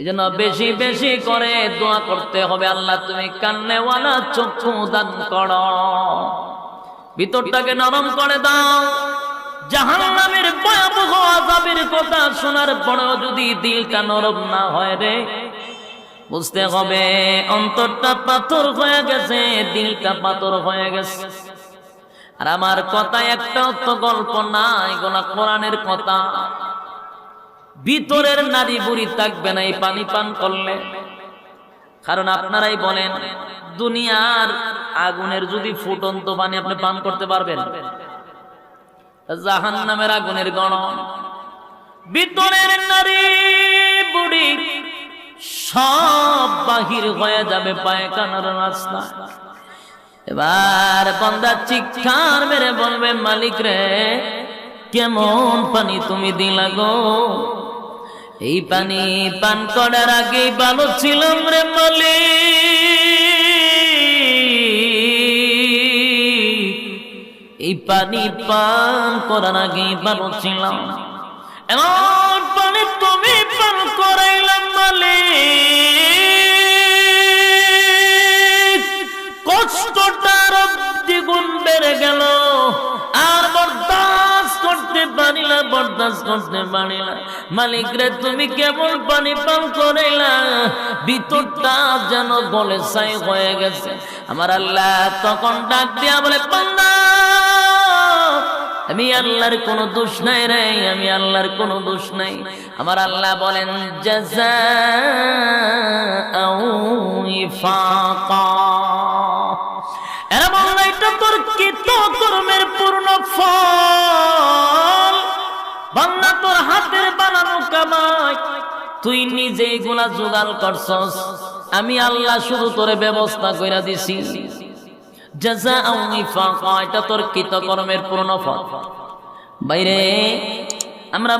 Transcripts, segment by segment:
এই জন্য বেশি বেশি করে দোয়া করতে হবে আল্লাহ তুমি কান্নেওয়ালা চক্ষু দান করো। ভিতরটাকে নরম করে দাও। জাহান্নামের ভয়াবহ আযাবের কথা শোনার পরেও যদি দিলটা নরম না হয় রে বুঝতে হবে অন্তরটা পাথর হয়ে গেছে দিলটা পাথর হয়ে গেছে। আর আমার কথা একটা তো গল্প না এগুলা কোরআনের কথা। ভিতরের নারী বুড়ি থাকবে না, এই পানি পান করলে। কারণ আপনারাই বলেন, দুনিয়ার আগুনের যদি ফুটন্ত পানি আপনি পান করতে পারবেন জাহান নামের আগুনের গণ। ভিতরের নারী বুড়ি সব বাহির হয়ে যাবে পায়খানার রাস্তা এবার বন্দা চিৎকার মেরে বলবে, মালিক রে, কেমন পানি তুমি দিলা গো? এই পানি পান করার আগে ভালো ছিলাম রে মালি এই পানি পান করার আগে ভালো ছিলাম। এমন পানি তুমি পান করাইলাম মালিক। করতে পারি বরদাস্ত করতে পারি না মালিক রে তুমি কেবল পানি পান ভিতরটা যেন হয়ে গেছে। আমার আল্লাহ তখন ডাক দিয়া বলে আমি আল্লাহর কোনো দোষ নাই রে, আমি আল্লাহর কোনো দোষ নাই। আমার আল্লাহ বলেন এরা বলল এটা তোর তুই নিজে গুলা জোগাড় করছস। আমি আল্লাহ শুধু তোরে ব্যবস্থা কইরা দিছি। তোর কৃতকর্মের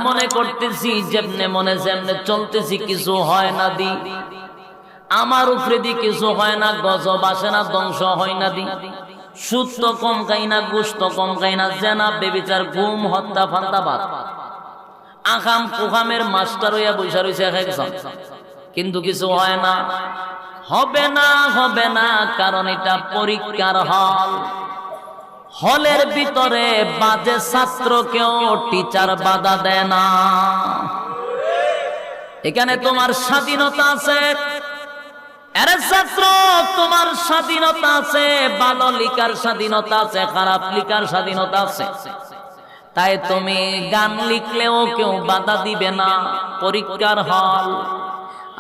মনে করতেছি যেমনে মনে যেমনে চলতেছি, কিছু হয় না দি। আমার উপরে দি, কিছু হয় না, গজব আসে না, ধ্বংস হয় না দি। সুস্থ কম খাই না গুস্ত কম খাই না, জেনা, বেবিচার ঘুম হত্যা ফান্তা বাদ আখাম কুখামের মাস্টার হইয়া বৈশা রয়েছে এক একজন। কিন্তু কিছু হয় না। হবে না হবে না, কারণ এটা পরীক্ষার হল। হলের ভিতরে বাজে ছাত্রকেও টিচার বাধা দেয় না। এখানে তোমার স্বাধীনতা আছে। আরে ছাত্র, তোমার স্বাধীনতা আছে। ভালো লিকার স্বাধীনতা আছে, খারাপ লিকার স্বাধীনতা আছে। তাই তুমি গান লিখলেও কেউ বাধা দিবে না, পরীক্ষার হল।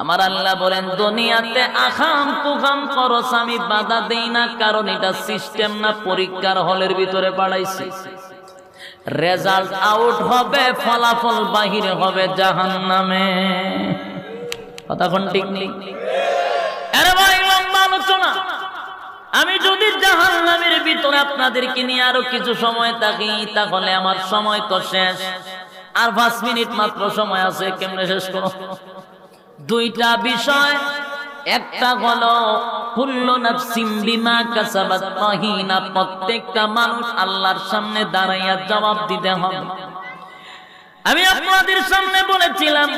আমার আল্লাহ বলেন, দুনিয়াতে আখাম কুখাম করস আমি বাধা দেই না, কারণ এটা সিস্টেম না, পরীক্ষার হলের ভিতরে পাঠাইছি। রেজাল্ট আউট হবে, ফলাফল বাহিরে হবে জাহান নামে কথা কোন ঠিক নেই? আমি যদি জাহান নামের আপনাদেরকে নিয়ে আরও কিছু সময় থাকি, তাহলে আমার সময় তো শেষ। আর পাঁচ মিনিট মাত্র সময় আছে, কেমনে শেষ করো দুইটা বিষয়। একটা হলো প্রত্যেকটা মানুষ আল্লাহর সামনে দাঁড়াইয়া জবাব দিতে হবে। আমি আপনাদের সামনে বলেছিলাম,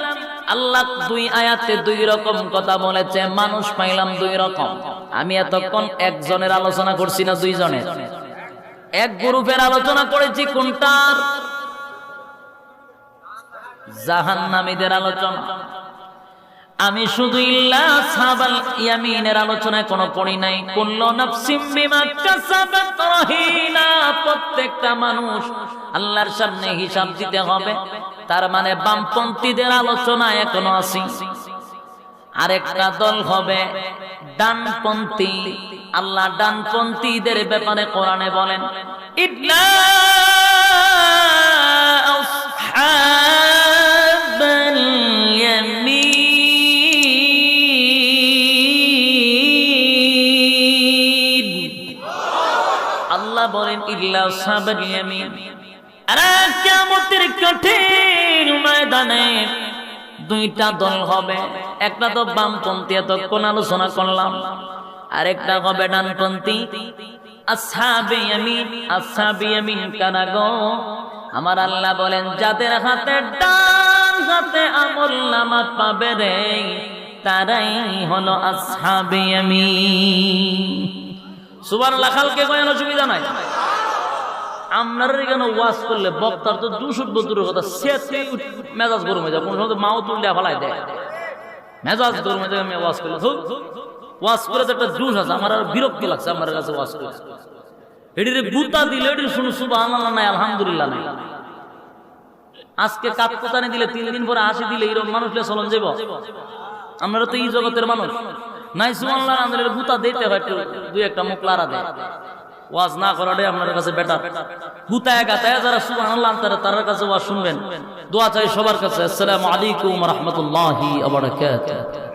আল্লাহ দুই আয়াতে দুই রকম কথা বলেছে, মানুষ পাইলাম দুই রকম। আমি এতক্ষণ একজনের আলোচনা করছি না দুইজনের। এক গ্রুপের আলোচনা করেছি, কোনটার? জাহান্নামীদের আলোচনা। আমি শুধু ইল্লা সাবাল ইয়ামিনের আলোচনায় কোনো পড়ি নাই। কুল্লু নাফসিম বিমা কাসাবাত রাহিনা প্রত্যেকটা মানুষ আল্লাহর সামনে হিসাব দিতে হবে। তার মানে বামপন্থীদের আলোচনা এখনও আছি। আরেকটা দল হবে ডানপন্থী। আল্লাহ ডানপন্থীদের ব্যাপারে কোরআনে বলেন ইল্লা আসহাবাল ইয়ামিন কঠিন ময়দানে দুইটা দল হবে। একটা তো বামপন্থী, এতক্ষণ আলোচনা করলাম। আরেকটা হবে ডানপন্থী। ইয়ামিন ইয়ামিন কারা আমার আল্লাহ বলেন, যাদের হাতে ডান হাতে আমল নামা পাবে রে, তারাই হলো আসহাবে আমি সুবার লাখালকে কোনো অসুবিধা নাই? আপনার এখানে ওয়াজ করলে বক্তার তো দুশো দূরের কথা, সে মেজাজ গরম হয়ে যায়, কোন সময় মাও তুললে ফেলাই দেয়। মেজাজ গরম হয়ে যায়, আমি ওয়াজ করলে ওয়াজ করে তো একটা জুস আছে, আমার আর বিরক্তি লাগছে আমার কাছে ওয়াজ করে। এটির গুতা দিলে এটির শুনে শুভ আল্লাহ নাই, আলহামদুলিল্লাহ নাই। আজকে কাকতানি দিলে, তিন দিন পরে আসি দিলে এরকম মানুষ চলন যাব আমরা তো এই জগতের মানুষ। নাই সুমাল্লাহ আমাদের গুতা দিতে হয় একটু, দুই একটা মুখ লারা দেয়। ওয়াজ না করাটাই আপনার কাছে বেটার গুতায় গাতায় যারা সুবহানাল্লাহ তারা তার কাছে ওয়াজ শুনবেন। দোয়া চাই সবার কাছে। আসসালামু আলাইকুম রাহমাতুল্লাহি বারাকাতুহু।